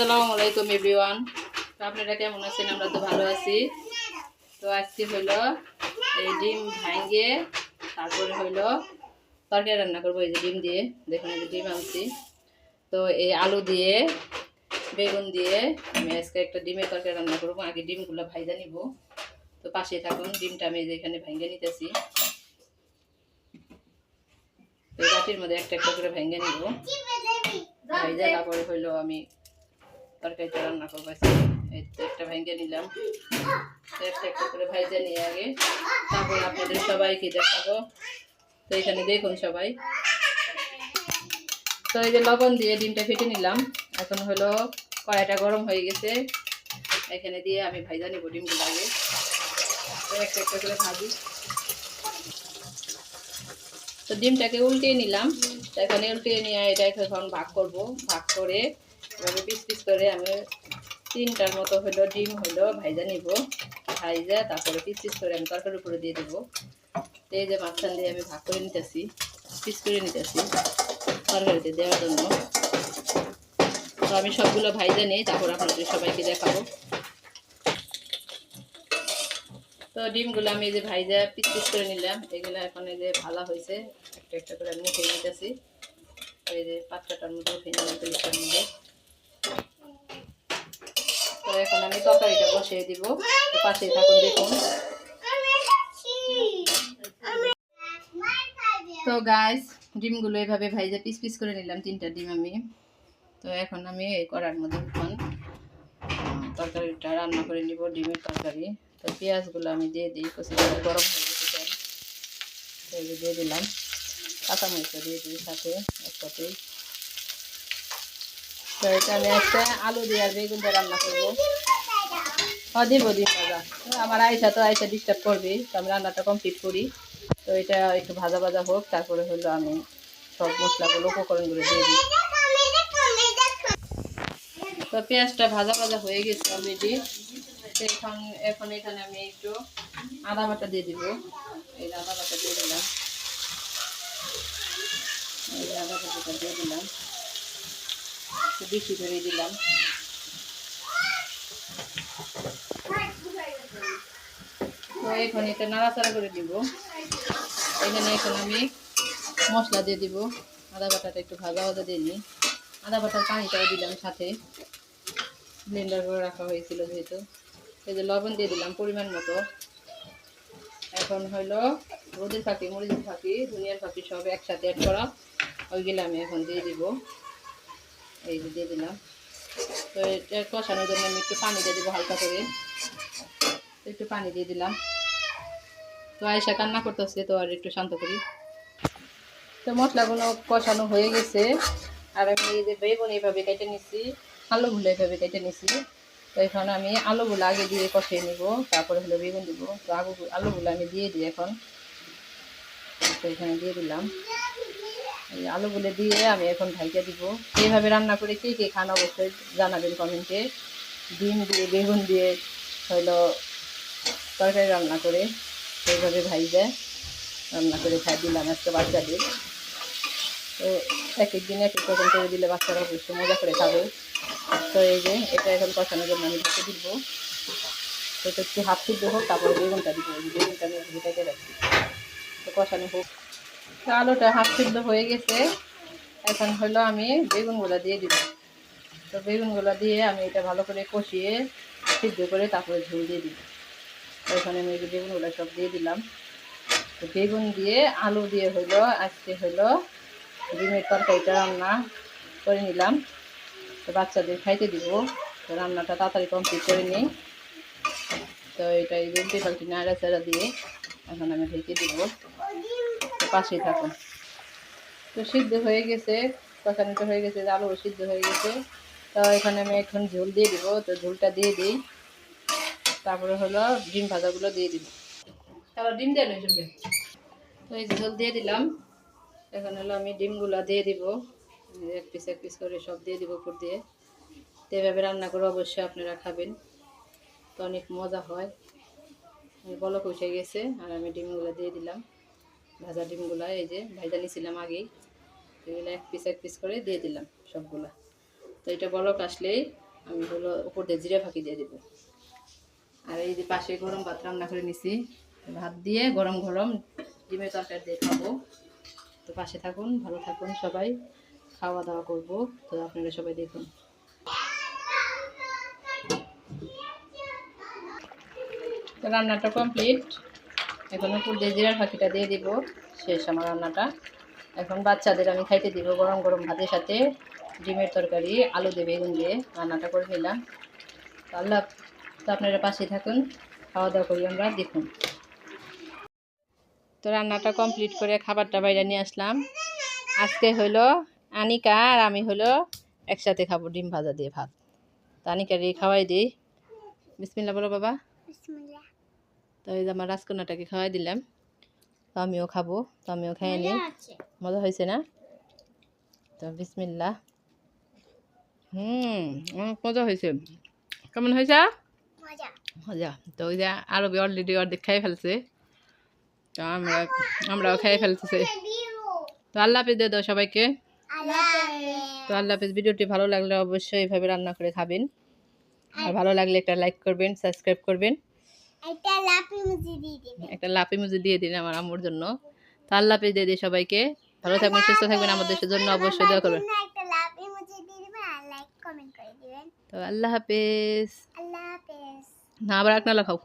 আসসালামু আলাইকুম, এভরিওয়ান। তো আপনারা কেমন আছেন? আমরা তো ভালো আছি। তো আজকে হইল এই ডিম ভাঙ্গে তারপরে হইল তরকারি রান্না করব, এই যে ডিম দিয়ে। দেখুন, এই যে ডিম আনছি। তো এই আলু দিয়ে, বেগুন দিয়ে আমি আজকে একটা ডিমের তরকারি রান্না করব। আগে ডিমগুলো ভাইজা নিব। তো পাশে থাকুন, ডিমটা আমি এখানে ভাঙ্গে নিতেছি। তো বাটির মধ্যে একটা একটা করে ভেঙে নিব। ভাইজা তারপরে হইল আমি তরকারিটা রান্না করব এই একটা ভেঙে নিলাম। একটা একটা করে ভাইজা নিয়ে আগে। তারপর আপনাদের সবাইকে দেখাবো। তো এখানে দেখুন সবাই। তো এই যে লবণ দিয়ে ডিমটা ফেটে নিলাম। এখন হলো কড়াইটা গরম হয়ে গেছে। এখানে দিয়ে আমি ভাইজা নিব ডিমগুলো আগে। একটা একটা করে ভাজি। তো ডিমটাকে উল্টিয়ে নিলাম। তো এখানে উল্টিয়ে নিয়ে এটা এখন ভাগ করব। ভাগ করে এভাবে পিস পিস করে আমি তিনটার মতো হলো, ডিম হলো, ভাইজা নিব, ভাইজা, তারপরে পিস পিস করে আমি তরকারির উপরে দিয়ে দেবো। এই যে মাঝখান দিয়ে আমি ভাগ করে নিতেছি, পিস করে নিতেছি তরকারিতে দেওয়ার জন্য। তো আমি সবগুলো ভাইজা নিই, তারপর আপনাদের সবাইকে দেখাবো। তো ডিমগুলো আমি এই যে ভাইজা পিস পিস করে নিলাম, এগুলো এখন এই যে ভালো হয়েছে, একটা একটা করে আমি মুখে নিতেছি। এই যে পাত্রটার মধ্যে উঠে নিলাম মধ্যে তো এখন আমি তরকারিটা বসিয়ে দিব। পাশে থাকুন, দেখুন। তো গাইস ডিমগুলো এভাবে ভাইজা পিস পিস করে নিলাম, তিনটা ডিম আমি। তো এখন আমি এই কড়ার মধ্যে এখন তরকারিটা রান্না করে নিব, ডিমের তরকারি। তো পেঁয়াজগুলো আমি দিয়ে দিই, কষি গরম হয়ে গেছে দিয়ে দিলাম। কাঁচামরিচটা দিয়ে দিই সাথে, একসাথেই। তো আমি একটা আলু দিয়ে বেগুন দিয়ে রান্না করব। দিব দিব আমার আয়সা তো আয়সা ডিস্টার্ব করবে তো আমি রান্নাটা কমপ্লিট করি। তো এটা একটু ভাজা ভাজা হোক, তারপরে হলো আমি সব মশলাগুলো উপকরণগুলো দিয়ে দিই। তো পেঁয়াজটা ভাজা ভাজা হয়ে গেছে অলরেডি এখন এখন এখানে আমি একটু আদা বাটা দিয়ে দিব। এই আদা বাটা দিয়ে দিলাম। এই আদা বাটাটা দিয়ে দিলাম। বেশি করে দিলাম। তো এখন এটা নাড়াচাড়া করে দিব। এখানে এখন আমি মশলা দিয়ে দিব। আদা বাটাটা একটু ভাজা ভাজা দিয়ে নিই। আদা বাটার পানিটাও দিলাম সাথে। ব্লেন্ডার করে রাখা হয়েছিল যেহেতু। এই যে লবণ দিয়ে দিলাম পরিমাণ মতো। এখন হলো রোদের ফাঁকি, মরিচের ফাঁকি, ধনিয়ার ফাঁকি সব একসাথে অ্যাড করা। ওইগুলো আমি এখন দিয়ে দিব। এই যে দিয়ে দিলাম। তো এটা কষানোর জন্য আমি একটু পানি দিয়ে দেবো হালকা করে। একটু পানি দিয়ে দিলাম। তো আয়সা কান্না করতেছে তো আর একটু শান্ত করি। তো মশলাগুলো কষানো হয়ে গেছে। আর আমি এই যে বেগুন এইভাবে কেটে নিচ্ছি আলুগুলো এইভাবে কেটে নিচ্ছি তো এখন আমি আলুগুলো আগে দিয়ে কষিয়ে নিব, তারপরে হলো বেগুন দিব। তো আলু আলুগুলো আমি দিয়ে দিই এখন। তো এখানে দিয়ে দিলাম। এই আলুগুলো দিয়ে আমি এখন ভাইকে দিব। এইভাবে রান্না করে কে কে খান অবশ্যই জানাবেন কমেন্টে। ডিম দিয়ে, বেগুন দিয়ে হলো তরকারি রান্না করে এইভাবে ভাই দেয়। রান্না করে খাই দিলাম একটা বাচ্চাদের। তো এক এক দিন এক এক করে দিলে বাচ্চারা অবশ্যই মজা করে খাবে। তো এই যে এটা এখন কষানোর জন্য আমি ঢেকে দিব। তো একটু হাফ সিদ্ধ হোক, তারপরে বেগুনটা দিব। বেগুনটা আমি ভেটাকে রাখছি। তো কষানো হোক। তো আলুটা হাফ সিদ্ধ হয়ে গেছে। এখন হলো আমি বেগুনগুলো দিয়ে দিব। তো বেগুনগুলো দিয়ে আমি এটা ভালো করে কষিয়ে সিদ্ধ করে তারপরে ঝোল দিয়ে তো এখানে আমি বেগুনগুলো সব দিয়ে দিলাম। তো বেগুন দিয়ে আলু দিয়ে হইল আজকে হইল ডিমের তরকারিটা রান্না করে নিলাম। তো বাচ্চাদের খাইতে দিব। তো রান্নাটা তাড়াতাড়ি কমপ্লিট করে নিই। তো এটা এই উল্টে পাল্টি নাড়া চাড়া দিয়ে। এখন আমি ঢেকে দিব। তো পাশেই থাকুন। তো সিদ্ধ হয়ে গেছে, কষানোটা হয়ে গেছে, আলু সিদ্ধ হয়ে গেছে। তো এখানে আমি এখন ঝোল দিয়ে দিব, তো ঝোলটা দিয়ে দিই। তারপরে হলো ডিম ভাজাগুলো দিয়ে দিব। তারপর ডিম দেন ওই সঙ্গে তো এই ঝোল দিয়ে দিলাম। এখন হলো আমি ডিমগুলো দিয়ে দিব। এক পিস এক পিস করে সব দিয়ে দিব উপর দিয়ে। তো এভাবে রান্না করে অবশ্যই আপনারা খাবেন। তো অনেক মজা হয়। বলক উঠে গেছে, আর আমি ডিমগুলো দিয়ে দিলাম। ভাজা ডিমগুলো এই যে ভাজা নিয়েছিলাম আগেই, এগুলো এক পিস এক পিস করে দিয়ে দিলাম সবগুলা। তো এটা বলক আসলেই আমি হলো উপর দিয়ে জিরে ফাঁকি দিয়ে দেবো। আর এই যে পাশে গরম ভাত রান্না করে নিছি, ভাত দিয়ে গরম গরম ডিমের তরকারি দিয়ে খাব। তো পাশে থাকুন, ভালো থাকুন সবাই, খাওয়া দাওয়া করব। তো আপনারা সবাই দেখুন। তো রান্নাটা কমপ্লিট। এখন উপর দিয়ে ফাঁকিটা দিয়ে দিব। শেষ আমার রান্নাটা। এখন বাচ্চাদের আমি খাইতে দিব গরম গরম ভাতের সাথে ডিমের তরকারি, আলু দিয়ে, বেগুন দিয়ে। রান্নাটা করে নিলাম। আল্লাহ তো আপনারা পাশে থাকুন। খাওয়া দাওয়া করি আমরা, দেখুন। তো রান্নাটা কমপ্লিট করে খাবারটা বাইরে নিয়ে আসলাম। আজকে হলো আনিকা আর আমি হলো একসাথে খাব ডিম ভাজা দিয়ে ভাত। তো আনিকার খাওয়াই দিই। বিসমিল্লা বলো বাবা। বিসমিল্লাহ। তো এই যে আমার রাজকন্যাটাকে খাওয়াই দিলাম। তো আমিও খাব তো আমিও খাই আছে মজা হয়েছে না? তো বিসমিল্লা হুম অনেক মজা হয়েছে। কেমন হয়েছে? মজা। মজা। তো ওই যে আরবি অলরেডি অর্ধেক খাই ফেলছে। তো আমরা আমরাও খাই ফেলতেছে। তো আল্লাহ হাফিজ দিয়ে দাও সবাইকে। তো আল্লাহ হাফিজ ভিডিওটি ভালো লাগলে অবশ্যই এইভাবে রান্না করে খাবেন। আর ভালো লাগলে একটা লাইক করবেন সাবস্ক্রাইব করবেন। একটা লাপি মুজি দিয়ে দিবে। একটা লাপি মুজি দিয়ে দিন আমার আম্মুর জন্য। তো আল্লাহ হাফিজ দিয়ে দিই সবাইকে। ভালো থাকবেন সুস্থ থাকবেন আমাদের জন্য অবশ্যই দেওয়া করবেন। একটা লাপি মুজি দিয়ে দিবেন আর লাইক কমেন্ট করে দিবেন। তো আল্লাহ হাফিজ। আল্লাহ হাফেজ। না আবার এক নালা খাও